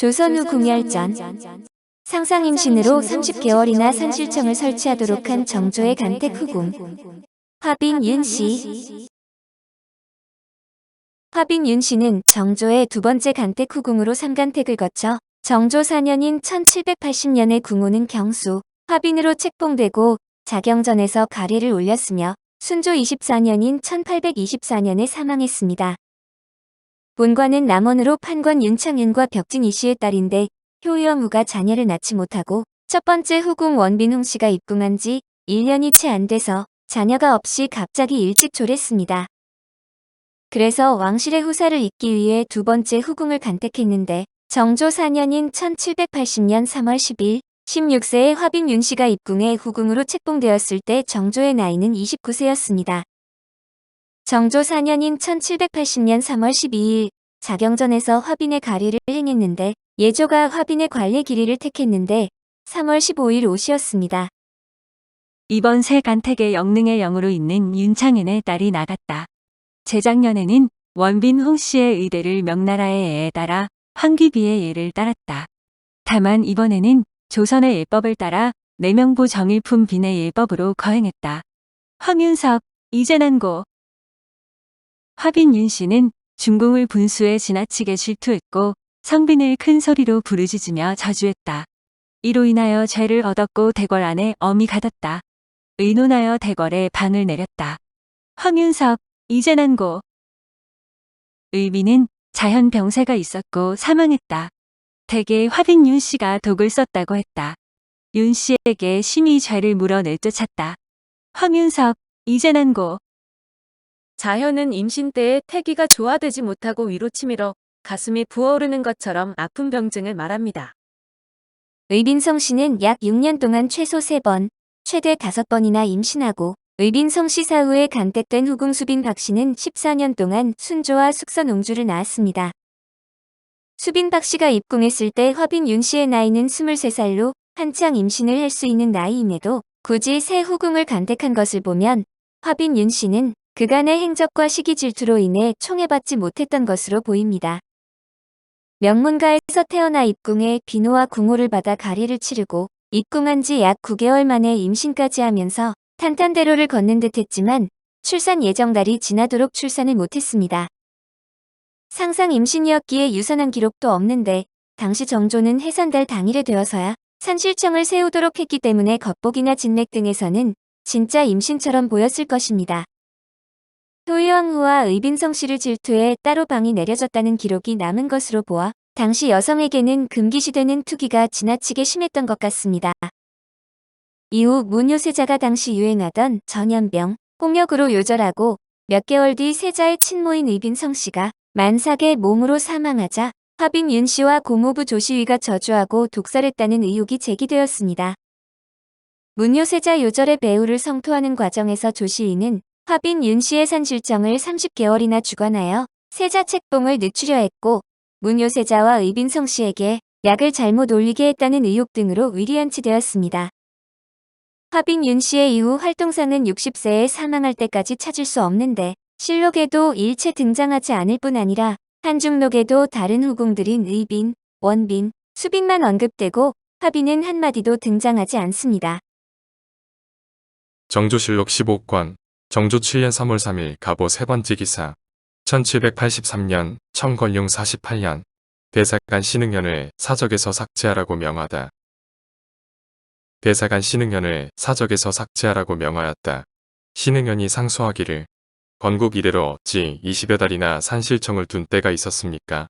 조선 후 궁열전 상상 임신으로 30개월이나 산실청을 설치하도록 한 정조의 간택 후궁 화빈 윤씨 화빈 윤씨는 정조의 두 번째 간택 후궁으로 삼간택을 거쳐 정조 4년인 1780년에 궁호는 경수 화빈으로 책봉되고 자경전에서 가리를 올렸으며 순조 24년인 1824년에 사망했습니다. 본관은 남원으로 판관 윤창윤과 벽진 이씨의 딸인데 효여무가 자녀를 낳지 못하고 첫 번째 후궁 원빈홍 씨가 입궁한 지 1년이 채 안 돼서 자녀가 없이 갑자기 일찍 졸했습니다. 그래서 왕실의 후사를 잇기 위해 두 번째 후궁을 간택했는데 정조 4년인 1780년 3월 10일 16세의 화빈 윤 씨가 입궁해 후궁으로 책봉되었을 때 정조의 나이는 29세였습니다. 정조 4년인 1780년 3월 12일 자경전에서 화빈의 가리를 행했는데 예조가 화빈의 관리 길이를 택했는데 3월 15일 옷이었습니다. 이번 새 간택의 영능의 영으로 있는 윤창은의 딸이 나갔다. 재작년에는 원빈 홍 씨의 의대를 명나라의 애에 따라 황귀비의 예를 따랐다. 다만 이번에는 조선의 예법을 따라 내명부 정일품 빈의 예법으로 거행했다. 황윤석, 이재난고 화빈 윤 씨는 중궁을 분수에 지나치게 질투했고 성빈을 큰 소리로 부르짖으며 저주했다. 이로 인하여 죄를 얻었고 대궐 안에 엄이 가뒀다. 의논하여 대궐에 방을 내렸다. 황윤석, 이재난고 의비는 자현 병세가 있었고 사망했다. 대개 화빈 윤 씨가 독을 썼다고 했다. 윤 씨에게 심히 죄를 물어 내쫓았다. 황윤석, 이재난고 자현은 임신 때에 태기가 조화되지 못하고 위로 치밀어 가슴이 부어오르는 것처럼 아픈 병증을 말합니다. 의빈성 씨는 약 6년 동안 최소 3번, 최대 5번이나 임신하고 의빈성 씨 사후에 간택된 후궁 수빈 박 씨는 14년 동안 순조와 숙선 옹주를 낳았습니다. 수빈 박 씨가 입궁했을 때 화빈 윤 씨의 나이는 23살로 한창 임신을 할 수 있는 나이임에도 굳이 새 후궁을 간택한 것을 보면 화빈 윤 씨는 그간의 행적과 시기 질투로 인해 총애받지 못했던 것으로 보입니다. 명문가에서 태어나 입궁해 비노와 궁호를 받아 가리를 치르고 입궁한 지 약 9개월 만에 임신까지 하면서 탄탄대로를 걷는 듯 했지만 출산 예정 달이 지나도록 출산을 못했습니다. 상상 임신이었기에 유선한 기록도 없는데 당시 정조는 해산달 당일에 되어서야 산실청을 세우도록 했기 때문에 겉보기나 진맥 등에서는 진짜 임신처럼 보였을 것입니다. 효유왕후와 의빈성 씨를 질투해 따로 방이 내려졌다는 기록이 남은 것으로 보아 당시 여성에게는 금기시되는 투기가 지나치게 심했던 것 같습니다. 이후 문효세자가 당시 유행하던 전염병, 홍역으로 요절하고 몇 개월 뒤 세자의 친모인 의빈성 씨가 만삭의 몸으로 사망하자 화빈 윤 씨와 고모부 조시위가 저주하고 독살했다는 의혹이 제기되었습니다. 문효세자 요절의 배우를 성토하는 과정에서 조시위는 화빈 윤 씨의 산실정을 30개월이나 주관하여 세자 책봉을 늦추려 했고 문효 세자와 의빈성 씨에게 약을 잘못 올리게 했다는 의혹 등으로 위리안치되었습니다. 화빈 윤 씨의 이후 활동상은 60세에 사망할 때까지 찾을 수 없는데 실록에도 일체 등장하지 않을 뿐 아니라 한중록에도 다른 후궁들인 의빈, 원빈, 수빈만 언급되고 화빈은 한마디도 등장하지 않습니다. 정조실록 15권 정조 7년 3월 3일 가보 세 번째 기사 1783년 청건용 48년 대사관 신흥년을 사적에서 삭제하라고 명하다. 대사관 신흥년을 사적에서 삭제하라고 명하였다. 신흥년이 상소하기를 건국 이래로 어찌 20여 달이나 산실청을 둔 때가 있었습니까?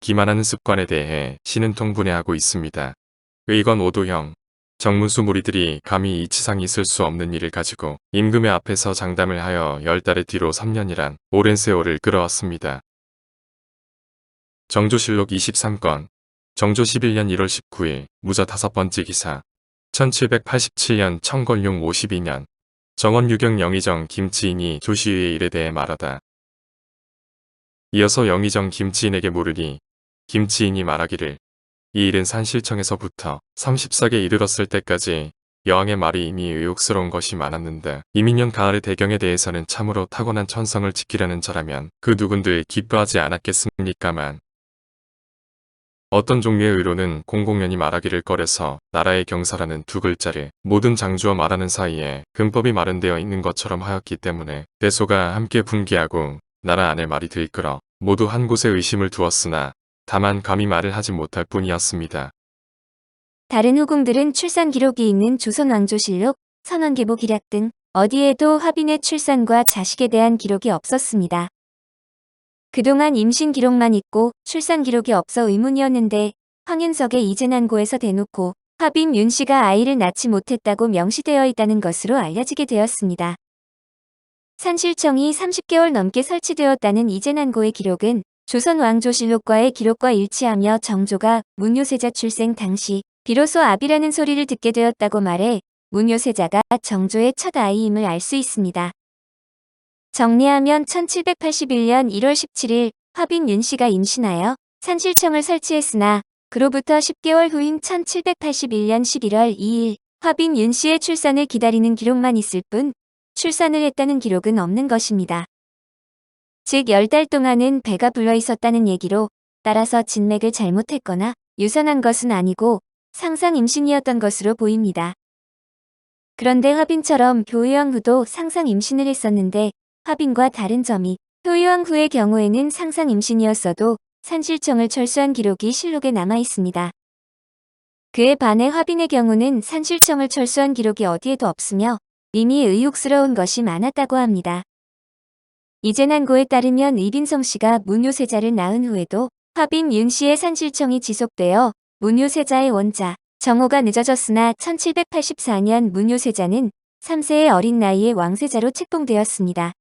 기만하는 습관에 대해 신은 통 분해하고 있습니다. 의건 오도형 정문수 무리들이 감히 이치상이 있을 수 없는 일을 가지고 임금의 앞에서 장담을 하여 열 달의 뒤로 3년이란 오랜 세월을 끌어왔습니다. 정조실록 23건 정조 11년 1월 19일 무저 다섯 번째 기사 1787년 청건용 52년 정원 유경 영의정 김치인이 조시의 일에 대해 말하다. 이어서 영의정 김치인에게 물으니 김치인이 말하기를 이 일은 산실청에서부터 34개 이르렀을 때까지 여왕의 말이 이미 의혹스러운 것이 많았는데 이민년 가을의 대경에 대해서는 참으로 타고난 천성을 지키려는 자라면 그 누군들 기뻐하지 않았겠습니까만. 어떤 종류의 의로는 공공연히 말하기를 꺼려서 나라의 경사라는 두 글자를 모든 장주어 말하는 사이에 근법이 마련되어 있는 것처럼 하였기 때문에 대소가 함께 분기하고 나라 안에 말이 들끓어 모두 한 곳에 의심을 두었으나 다만 감히 말을 하지 못할 뿐이었습니다. 다른 후궁들은 출산 기록이 있는 조선 왕조실록, 선원계보 기략 등 어디에도 화빈의 출산과 자식에 대한 기록이 없었습니다. 그동안 임신 기록만 있고 출산 기록이 없어 의문이었는데 황윤석의 이재난고에서 대놓고 화빈 윤 씨가 아이를 낳지 못했다고 명시되어 있다는 것으로 알려지게 되었습니다. 산실청이 30개월 넘게 설치되었다는 이재난고의 기록은 조선 왕조실록과의 기록과 일치하며 정조가 문효세자 출생 당시 비로소 아비라는 소리를 듣게 되었다고 말해 문효세자가 정조의 첫 아이임을 알 수 있습니다. 정리하면 1781년 1월 17일 화빈 윤 씨가 임신하여 산실청을 설치했으나 그로부터 10개월 후인 1781년 11월 2일 화빈 윤 씨의 출산을 기다리는 기록만 있을 뿐 출산을 했다는 기록은 없는 것입니다. 즉 10달 동안은 배가 불러 있었다는 얘기로 따라서 진맥을 잘못했거나 유산한 것은 아니고 상상 임신이었던 것으로 보입니다. 그런데 화빈처럼 교유왕 후도 상상 임신을 했었는데 화빈과 다른 점이 효유왕 후의 경우에는 상상 임신이었어도 산실청을 철수한 기록이 실록에 남아 있습니다. 그에 반해 화빈의 경우는 산실청을 철수한 기록이 어디에도 없으며 이미 의혹스러운 것이 많았다고 합니다. 이재난고에 따르면 이빈성 씨가 문효세자를 낳은 후에도 화빈 윤 씨의 산실청이 지속되어 문효세자의 원자 정호가 늦어졌으나 1784년 문효세자는 3세의 어린 나이에 왕세자로 책봉되었습니다.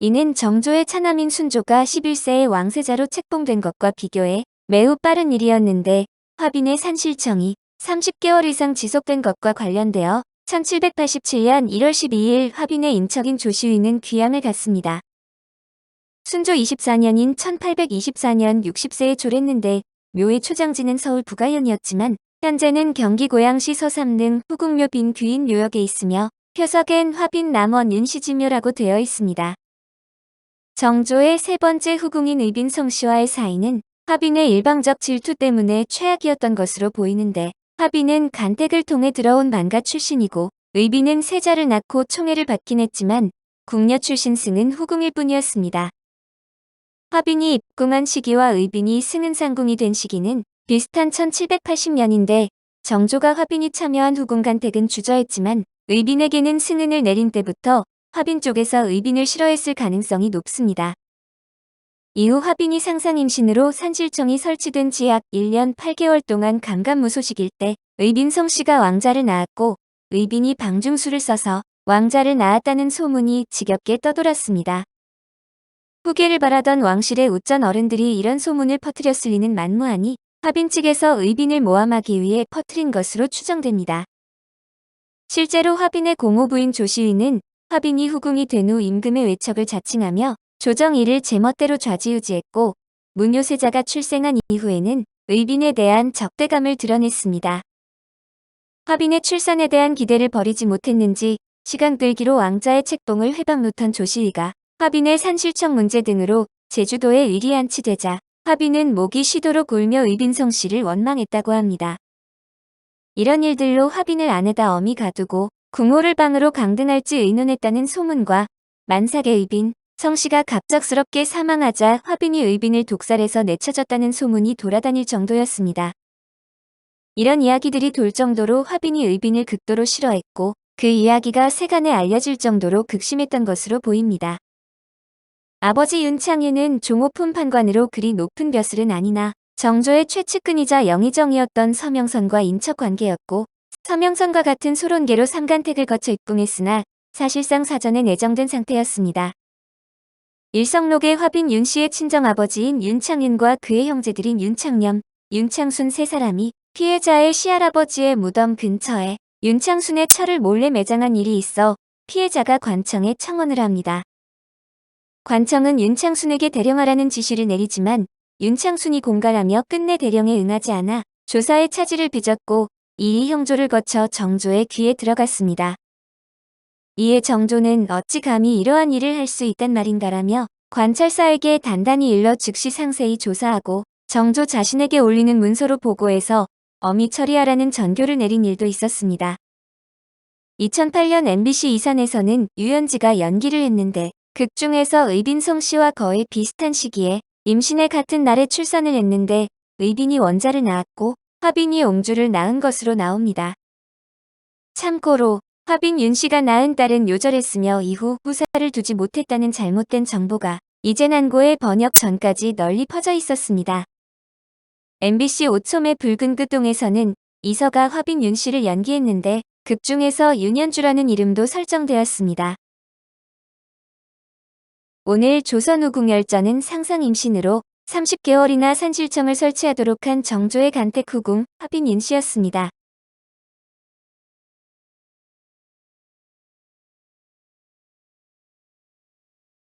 이는 정조의 차남인 순조가 11세의 왕세자로 책봉된 것과 비교해 매우 빠른 일이었는데 화빈의 산실청이 30개월 이상 지속된 것과 관련되어 1787년 1월 12일 화빈의 인척인 조시위는 귀향을 갔습니다. 순조 24년인 1824년 60세에 졸했는데 묘의 초장지는 서울 부가현이었지만 현재는 경기 고양시 서삼릉 후궁묘 빈 귀인 묘역에 있으며 표석엔 화빈 남원 윤시지묘라고 되어 있습니다. 정조의 세 번째 후궁인 의빈 성 씨와의 사이는 화빈의 일방적 질투 때문에 최악이었던 것으로 보이는데 화빈은 간택을 통해 들어온 만가 출신이고 의빈은 세자를 낳고 총애를 받긴 했지만 궁녀 출신 승은 후궁일 뿐이었습니다. 화빈이 입궁한 시기와 의빈이 승은상궁이 된 시기는 비슷한 1780년인데 정조가 화빈이 참여한 후궁 간택은 주저했지만 의빈에게는 승은을 내린 때부터 화빈 쪽에서 의빈을 싫어했을 가능성이 높습니다. 이후 화빈이 상상 임신으로 산실청이 설치된 지 약 1년 8개월 동안 감감무소식일 때 의빈성 씨가 왕자를 낳았고 의빈이 방중수를 써서 왕자를 낳았다는 소문이 지겹게 떠돌았습니다. 후계를 바라던 왕실의 웃전 어른들이 이런 소문을 퍼뜨렸을 리는 만무하니 화빈 측에서 의빈을 모함하기 위해 퍼뜨린 것으로 추정됩니다. 실제로 화빈의 공호부인 조시위는 화빈이 후궁이 된 후 임금의 외척을 자칭하며 조정 일을 제멋대로 좌지우지했고 문효세자가 출생한 이후에는 의빈에 대한 적대감을 드러냈습니다. 화빈의 출산에 대한 기대를 버리지 못했는지 시간 끌기로 왕자의 책봉을 회방 놓던 조시위가 화빈의 산실청 문제 등으로 제주도에 위기안치되자 화빈은 목이 쉬도록 울며 의빈성 씨를 원망했다고 합니다. 이런 일들로 화빈을 안에다 어미 가두고 궁호를 방으로 강등할지 의논했다는 소문과 만삭의 의빈, 성씨가 갑작스럽게 사망하자 화빈이 의빈을 독살해서 내쳐졌다는 소문이 돌아다닐 정도였습니다. 이런 이야기들이 돌 정도로 화빈이 의빈을 극도로 싫어했고 그 이야기가 세간에 알려질 정도로 극심했던 것으로 보입니다. 아버지 윤창윤은 종호품 판관으로 그리 높은 벼슬은 아니나 정조의 최측근이자 영의정이었던 서명선과 인척 관계였고 서명선과 같은 소론계로 삼간택을 거쳐 입궁했으나 사실상 사전에 내정된 상태였습니다. 일성록의 화빈 윤 씨의 친정아버지인 윤창윤과 그의 형제들인 윤창념, 윤창순 세 사람이 피해자의 시할아버지의 무덤 근처에 윤창순의 철을 몰래 매장한 일이 있어 피해자가 관청에 청원을 합니다. 관청은 윤창순에게 대령하라는 지시를 내리지만 윤창순이 공갈하며 끝내 대령에 응하지 않아 조사의 차질을 빚었고 이 형조를 거쳐 정조의 귀에 들어갔습니다. 이에 정조는 어찌 감히 이러한 일을 할 수 있단 말인가라며 관찰사에게 단단히 일러 즉시 상세히 조사하고 정조 자신에게 올리는 문서로 보고해서 어미 처리하라는 전교를 내린 일도 있었습니다. 2008년 MBC 이산에서는 유연지가 연기를 했는데 극 중에서 의빈성 씨와 거의 비슷한 시기에 임신의 같은 날에 출산을 했는데 의빈이 원자를 낳았고 화빈이 옹주를 낳은 것으로 나옵니다. 참고로 화빈 윤 씨가 낳은 딸은 요절했으며 이후 후사를 두지 못했다는 잘못된 정보가 이재난고의 번역 전까지 널리 퍼져 있었습니다. MBC 오초의 붉은 끝동에서는 이서가 화빈 윤 씨를 연기했는데 극 중에서 윤현주라는 이름도 설정되었습니다. 오늘 조선후궁열전은 상상 임신으로 30개월이나 산실청을 설치하도록 한 정조의 간택 후궁 화빈 윤 씨였습니다.